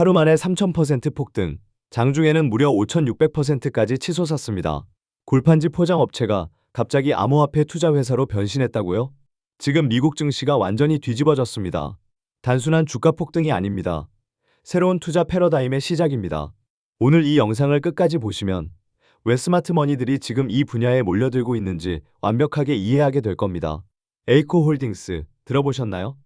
하루 만에 3000% 폭등, 장중에는 무려 5600%까지 치솟았습니다. 골판지 포장 업체가 갑자기 암호화폐 투자 회사로 변신했다고요? 지금 미국 증시가 완전히 뒤집어졌습니다. 단순한 주가 폭등이 아닙니다. 새로운 투자 패러다임의 시작입니다. 오늘 이 영상을 끝까지 보시면 왜 스마트 머니들이 지금 이 분야에 몰려들고 있는지 완벽하게 이해하게 될 겁니다. 에이코 홀딩스 들어보셨나요?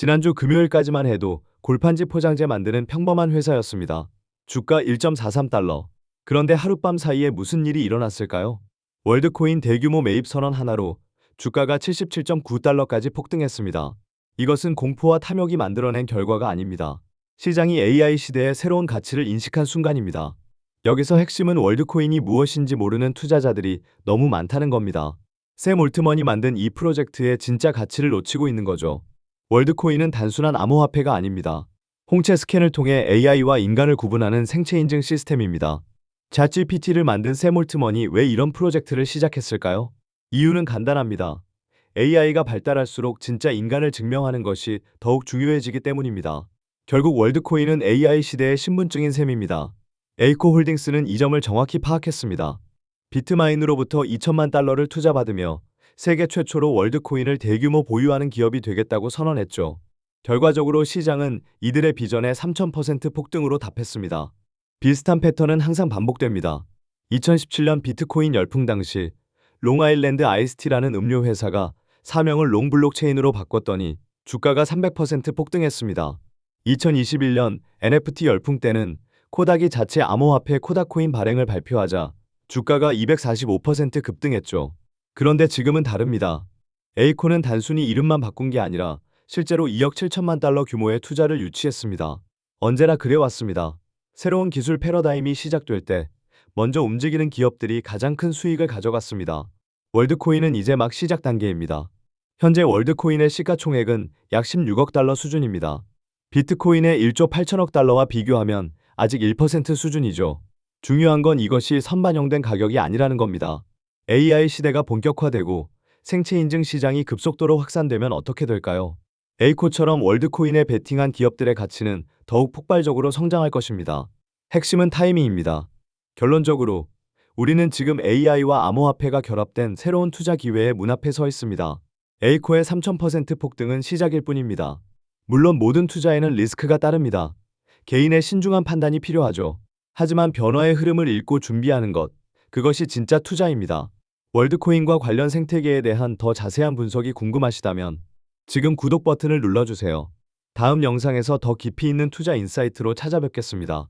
지난주 금요일까지만 해도 골판지 포장재 만드는 평범한 회사였습니다. 주가 1.43달러. 그런데 하룻밤 사이에 무슨 일이 일어났을까요? 월드코인 대규모 매입 선언 하나로 주가가 77.9달러까지 폭등했습니다. 이것은 공포와 탐욕이 만들어낸 결과가 아닙니다. 시장이 AI 시대의 새로운 가치를 인식한 순간입니다. 여기서 핵심은 월드코인이 무엇인지 모르는 투자자들이 너무 많다는 겁니다. 샘 올트먼이 만든 이 프로젝트의 진짜 가치를 놓치고 있는 거죠. 월드코인은 단순한 암호화폐가 아닙니다. 홍채 스캔을 통해 AI와 인간을 구분하는 생체 인증 시스템입니다. 챗GPT를 만든 샘 올트먼이 왜 이런 프로젝트를 시작했을까요? 이유는 간단합니다. AI가 발달할수록 진짜 인간을 증명하는 것이 더욱 중요해지기 때문입니다. 결국 월드코인은 AI 시대의 신분증인 셈입니다. 에이코 홀딩스는 이 점을 정확히 파악했습니다. 비트마인으로부터 2천만 달러를 투자받으며 세계 최초로 월드코인을 대규모 보유하는 기업이 되겠다고 선언했죠. 결과적으로 시장은 이들의 비전에 3000% 폭등으로 답했습니다. 비슷한 패턴은 항상 반복됩니다. 2017년 비트코인 열풍 당시 롱아일랜드 아이스티라는 음료 회사가 사명을 롱블록체인으로 바꿨더니 주가가 300% 폭등했습니다. 2021년 NFT 열풍 때는 코닥이 자체 암호화폐 코닥코인 발행을 발표하자 주가가 245% 급등했죠. 그런데 지금은 다릅니다. 에이콘은 단순히 이름만 바꾼 게 아니라 실제로 2억 7천만 달러 규모의 투자를 유치했습니다. 언제나 그래왔습니다. 새로운 기술 패러다임이 시작될 때 먼저 움직이는 기업들이 가장 큰 수익을 가져갔습니다. 월드코인은 이제 막 시작 단계입니다. 현재 월드코인의 시가총액은 약 16억 달러 수준입니다. 비트코인의 1조 8천억 달러와 비교하면 아직 1% 수준이죠. 중요한 건 이것이 선반영된 가격이 아니라는 겁니다. AI 시대가 본격화되고 생체 인증 시장이 급속도로 확산되면 어떻게 될까요? 에이코처럼 월드코인에 베팅한 기업들의 가치는 더욱 폭발적으로 성장할 것입니다. 핵심은 타이밍입니다. 결론적으로 우리는 지금 AI와 암호화폐가 결합된 새로운 투자 기회의 문 앞에 서 있습니다. 에이코의 3000% 폭등은 시작일 뿐입니다. 물론 모든 투자에는 리스크가 따릅니다. 개인의 신중한 판단이 필요하죠. 하지만 변화의 흐름을 읽고 준비하는 것, 그것이 진짜 투자입니다. 월드코인과 관련 생태계에 대한 더 자세한 분석이 궁금하시다면 지금 구독 버튼을 눌러주세요. 다음 영상에서 더 깊이 있는 투자 인사이트로 찾아뵙겠습니다.